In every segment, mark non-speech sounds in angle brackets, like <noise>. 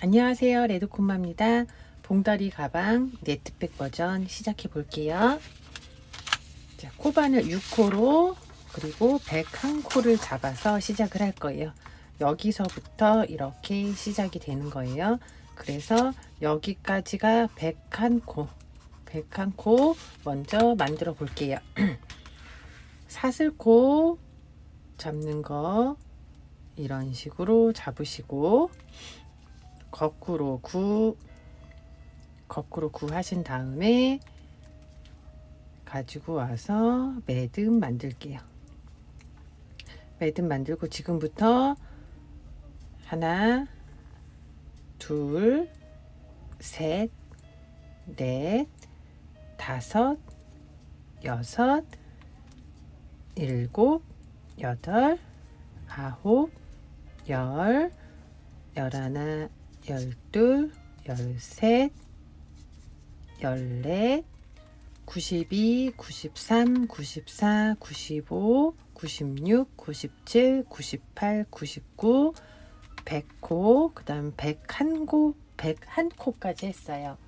안녕하세요. 레드콤마입니다. 봉다리 가방 네트백 버전 시작해 볼게요. 자, 코바늘 6코로 그리고 101코를 잡아서 시작을 할 거예요. 여기서부터 이렇게 시작이 되는 거예요. 그래서 여기까지가 101코, 101코 먼저 만들어 볼게요. <clears throat> 사슬코 잡는 거 이런 식으로 잡으시고 거꾸로 구 거꾸로 구 하신 다음에 가지고 와서 매듭 만들게요. 매듭 만들고 지금부터 하나, 둘, 셋, 넷, 다섯, 여섯, 일곱, 여덟, 아홉, 열, 열하나, 열둘, 열셋, 열넷, 92, 93, 94, 95, 96, 97, 98, 99, 100코, 그 다음 101코, 101코까지 했어요.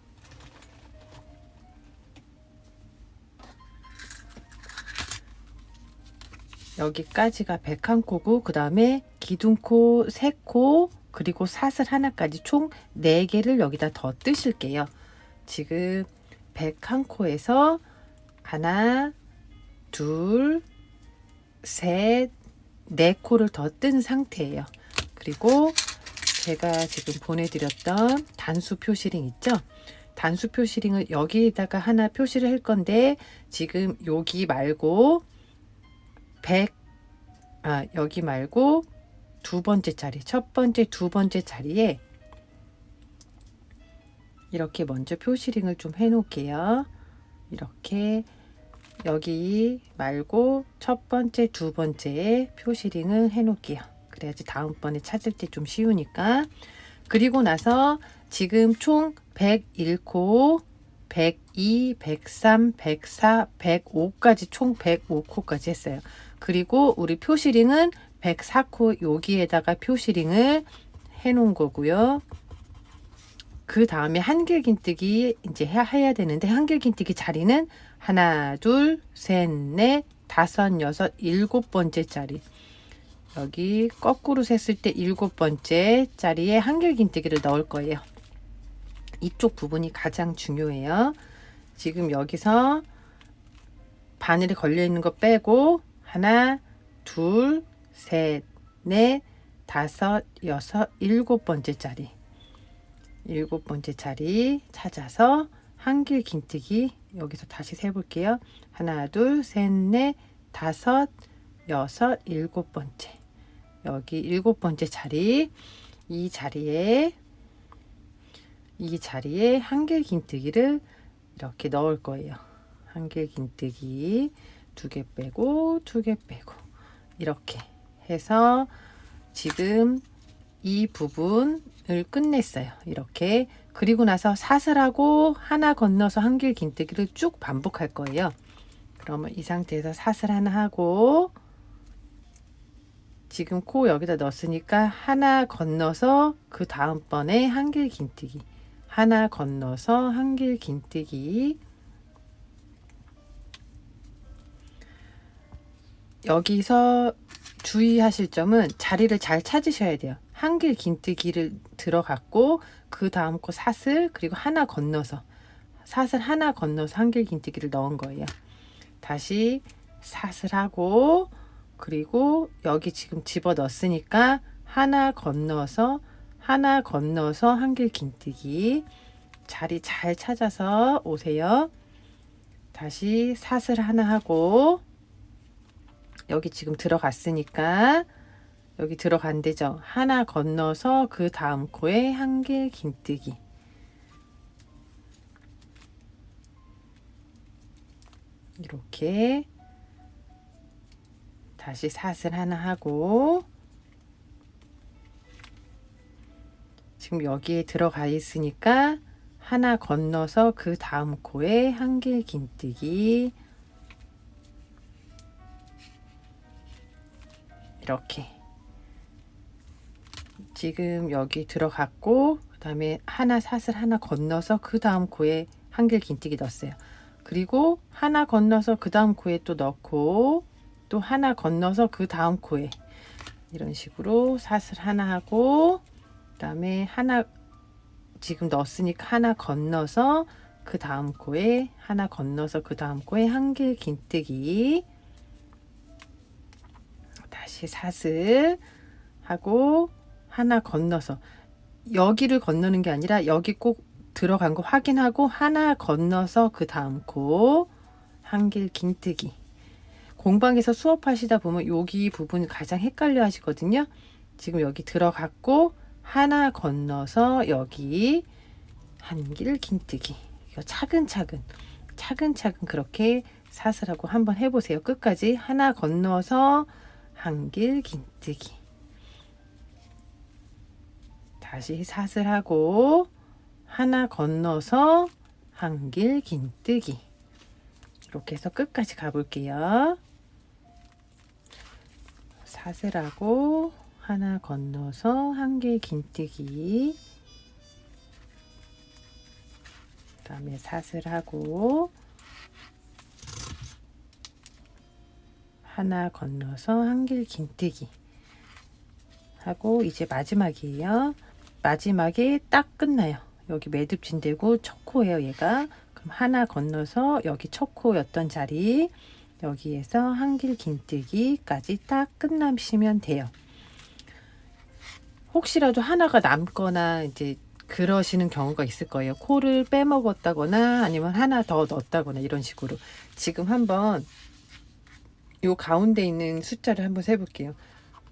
여기까지가 101코고, 그 다음에 기둥코 3코, 그리고 사슬 하나까지 총 4개를 여기다 더 뜨실게요. 지금 101코에서 하나, 둘, 셋, 네 코를 더 뜬 상태예요. 그리고 제가 지금 보내드렸던 단수 표시링 있죠? 단수 표시링을 여기에다가 하나 표시를 할 건데 지금 여기 말고 100, 아, 여기 말고 두 번째 자리, 첫 번째, 두 번째 자리에 이렇게 먼저 표시링을 좀 해놓을게요. 이렇게 여기 말고 첫 번째, 두 번째에 표시링을 해놓을게요. 그래야지 다음번에 찾을 때 좀 쉬우니까. 그리고 나서 지금 총 101코, 102, 103, 104, 105까지 총 105코까지 했어요. 그리고 우리 표시링은 104코 여기에다가 표시링을 해 놓은 거고요. 그 다음에 한길긴뜨기 이제 해야, 되는데 한길긴뜨기 자리는 하나, 둘, 셋, 넷, 다섯, 여섯, 일곱 번째 자리. 여기 거꾸로 셌을 때 일곱 번째 자리에 한길긴뜨기를 넣을 거예요. 이쪽 부분이 가장 중요해요. 지금 여기서 바늘이 걸려 있는 거 빼고 하나, 둘, 셋, 넷, 다섯, 여섯, 일곱 번째 자리. 일곱 번째 자리 찾아서 한길 긴뜨기 여기서 다시 세 볼게요. 하나, 둘, 셋, 넷, 다섯, 여섯, 일곱 번째. 여기 일곱 번째 자리. 이 자리에 이 자리에 한길 긴뜨기를 이렇게 넣을 거예요. 한길 긴뜨기 두 개 빼고 두 개 빼고 이렇게 해서 지금 이 부분을 끝냈어요. 이렇게 그리고 나서 사슬하고 하나 건너서 한길 긴뜨기를 쭉 반복할 거예요. 그러면 이 상태에서 사슬 하나 하고 지금 코 여기다 넣었으니까 하나 건너서 그 다음번에 한길 긴뜨기 하나 건너서 한길 긴뜨기 여기서 주의하실 점은 자리를 잘 찾으셔야 돼요. 한 길 긴뜨기를 들어갔고 그 다음 거 사슬 그리고 하나 건너서 사슬 하나 건너서 한 길 긴뜨기를 넣은 거예요. 다시 사슬하고 그리고 여기 지금 집어 넣었으니까 하나 건너서 하나 건너서 한 길 긴뜨기 자리 잘 찾아서 오세요. 다시 사슬 하나 하고 여기 지금 들어갔으니까 여기 들어간 데죠. 하나 건너서 그 다음 코에 한길 긴뜨기. 이렇게 다시 사슬 하나 하고 지금 여기에 들어가 있으니까 하나 건너서 그 다음 코에 한길 긴뜨기 이렇게. 지금 여기 들어갔고 그 다음에 하나 사슬 하나 건너서 그 다음 코에 한길 긴뜨기 넣었어요. 그리고 하나 건너서 그 다음 코에 또 넣고 또 하나 건너서 그 다음 코에. 이런 식으로 사슬 하나 하고 그 다음에 하나 지금 넣었으니까 하나 건너서 그 다음 코에 하나 건너서 그 다음 코에 한길 긴뜨기 다시 사슬 하고 하나 건너서 여기를 건너는 게 아니라 여기 꼭 들어간 거 확인하고 하나 건너서 그 다음 코 한길 긴뜨기. 공방에서 수업하시다 보면 여기 부분 가장 헷갈려 하시거든요. 지금 여기 들어갔고 하나 건너서 여기 한길 긴뜨기. 이거 차근차근 차근차근 그렇게 사슬하고 한번 해보세요. 끝까지 하나 건너서 한길 긴뜨기. 다시 사슬 하고 하나 건너서 한길 긴뜨기. 이렇게 해서 끝까지 가볼게요. 사슬하고 하나 건너서 한길 긴뜨기. 그 다음에 사슬하고 하나 건너서 한길 긴뜨기 하고 이제 마지막이에요. 마지막에 딱 끝나요. 여기 매듭 진대고 첫 코예요, 얘가. 그럼 하나 건너서 여기 첫 코였던 자리 여기에서 한길 긴뜨기까지 딱 끝나시면 돼요. 혹시라도 하나가 남거나 이제 그러시는 경우가 있을 거예요. 코를 빼먹었다거나 아니면 하나 더 넣었다거나 이런 식으로. 지금 한번 요 가운데 있는 숫자를 한번 세볼게요.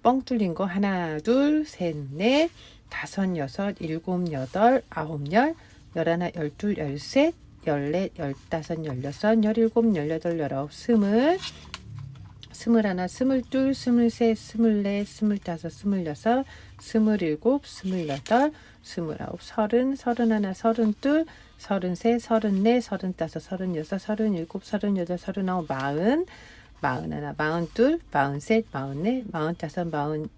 뻥 뚫린 거 하나, 둘, 셋, 넷, 다섯, 여섯, 일곱, 여덟, 아홉, 열, 열하나, 열둘, 열셋, 열넷, 열다섯, 열여섯, 열일곱, 열여덟, 열아홉, 스물, 스물하나, 스물둘, 스물셋, 스물넷, 스물다섯, 스물여섯, 스물일곱, 스물여덟, 스물아홉, 서른, 서른하나, 서른둘, 서른셋, 서른넷, 서른다섯, 서른여섯, 서른일곱, 서른여덟, 서른아홉, 마흔, 마흔하나, 마흔둘, 마흔셋, 마흔넷, 마흔다섯, 마흔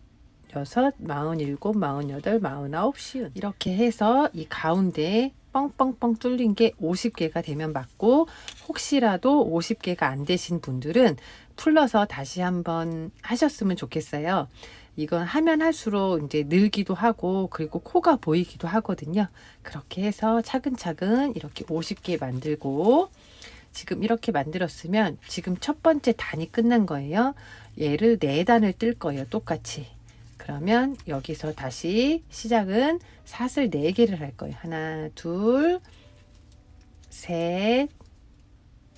여섯, 마흔일곱, 마흔여덟, 마흔아홉, 쉬운 이렇게 해서 이 가운데 뻥뻥뻥 뚫린 게 50개가 되면 맞고 혹시라도 50개가 안 되신 분들은 풀러서 다시 한번 하셨으면 좋겠어요. 이건 하면 할수록 이제 늘기도 하고 그리고 코가 보이기도 하거든요. 그렇게 해서 차근차근 이렇게 50개 만들고 지금 이렇게 만들었으면 지금 첫 번째 단이 끝난 거예요. 얘를 네 단을 뜰 거예요. 똑같이. 그러면 여기서 다시 시작은 사슬 네 개를 할 거예요. 하나, 둘, 셋,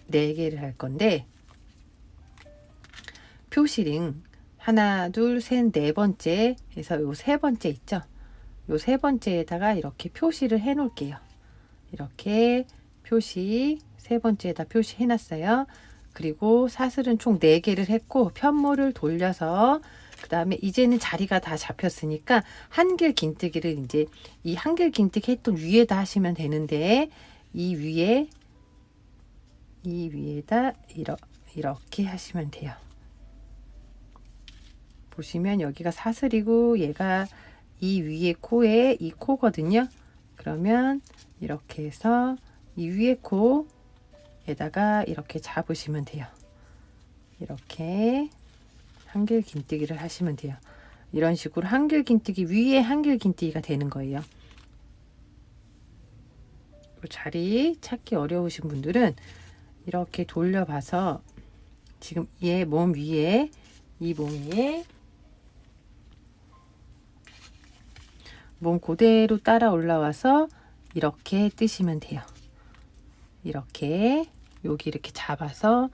네 개를 할 건데 표시링 하나, 둘, 셋, 네 번째 해서 요 세 번째 있죠? 요 세 번째에다가 이렇게 표시를 해 놓을게요. 이렇게 표시 세 번째에다 표시해 놨어요. 그리고 사슬은 총 4개를 했고 편모를 돌려서 그 다음에 이제는 자리가 다 잡혔으니까 한길 긴뜨기를 이제 이 한길 긴뜨기 했던 위에다 하시면 되는데 이 위에 이 위에다 이러, 이렇게 하시면 돼요. 보시면 여기가 사슬이고 얘가 이 위에 코에 이 코거든요. 그러면 이렇게 해서 이 위에 코 에다가 이렇게 잡으시면 돼요. 이렇게 한길 긴뜨기를 하시면 돼요. 이런 식으로 한길 긴뜨기 위에 한길 긴뜨기가 되는 거예요. 자리 찾기 어려우신 분들은 이렇게 돌려봐서 지금 얘 몸 위에 이몸 위에 몸 그대로 따라 올라와서 이렇게 뜨시면 돼요. 이렇게 여기 이렇게 잡아서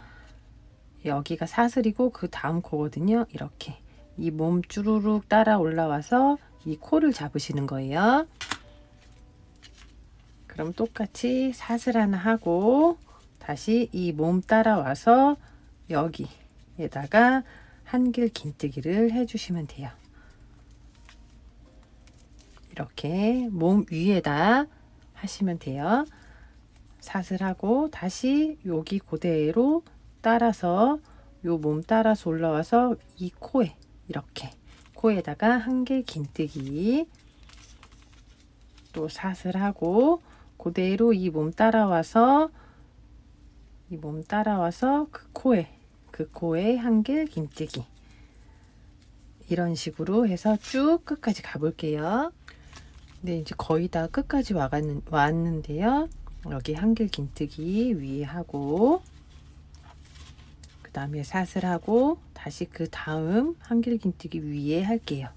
여기가 사슬이고 그 다음 코거든요. 이렇게 이몸 주르륵 따라 올라와서 이 코를 잡으시는 거예요. 그럼 똑같이 사슬 하나 하고 다시 이 몸 따라와서 여기에다가 한길 긴뜨기를 해주시면 돼요. 이렇게 몸 위에다 하시면 돼요. 사슬하고 다시 여기 그대로 따라서 요 몸 따라서 올라와서 이 코에 이렇게 코에다가 한길 긴뜨기 또 사슬 하고 그대로 이 몸 따라와서 이 몸 따라와서 그 코에 그 코에 한길 긴뜨기 이런 식으로 해서 쭉 끝까지 가볼게요. 네, 이제 거의 다 끝까지 와가는, 왔는데요. 여기 한길 긴뜨기 위에 하고 그 다음에 사슬 하고 다시 그 다음 한길 긴뜨기 위에 할게요.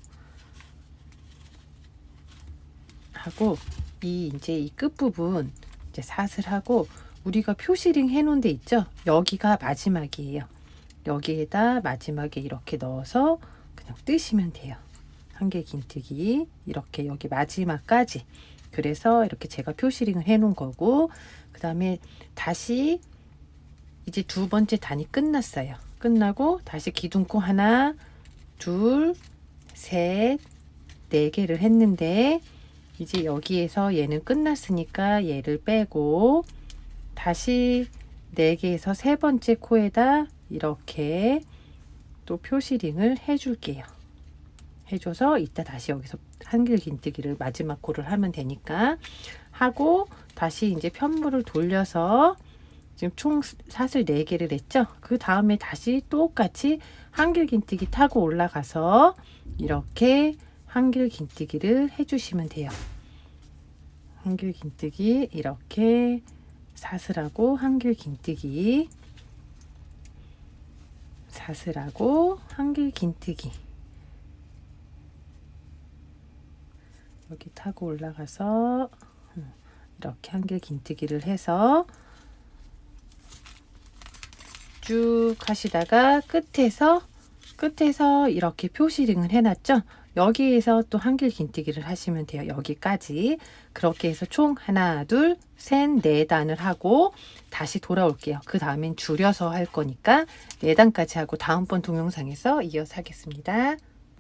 하고 이 이제 이 끝부분 이제 사슬하고 우리가 표시링 해놓은 데 있죠? 여기가 마지막이에요. 여기에다 마지막에 이렇게 넣어서 그냥 뜨시면 돼요. 한길 긴뜨기 이렇게 여기 마지막까지 그래서 이렇게 제가 표시링을 해 놓은 거고 그 다음에 다시 이제 두 번째 단이 끝났어요. 끝나고 다시 기둥코 하나, 둘, 셋, 네 개를 했는데 이제 여기에서 얘는 끝났으니까 얘를 빼고 다시 네 개에서 세 번째 코에다 이렇게 또 표시링을 해줄게요. 해줘서 이따 다시 여기서 한길 긴뜨기를 마지막 코를 하면 되니까 하고 다시 이제 편물을 돌려서 지금 총 사슬 4개를 했죠. 그 다음에 다시 똑같이 한길 긴뜨기 타고 올라가서 이렇게 한길 긴뜨기를 해주시면 돼요. 한길 긴뜨기 이렇게 사슬하고 한길 긴뜨기 사슬하고 한길 긴뜨기 여기 타고 올라가서 음, 이렇게 한길 긴뜨기를 해서 쭉 하시다가 끝에서 끝에서 이렇게 표시링을 해놨죠. 여기에서 또 한길 긴뜨기를 하시면 돼요. 여기까지 그렇게 해서 총 하나, 둘, 셋, 네 단을 하고 다시 돌아올게요. 그 다음엔 줄여서 할 거니까 네 단까지 하고 다음번 동영상에서 이어서 하겠습니다.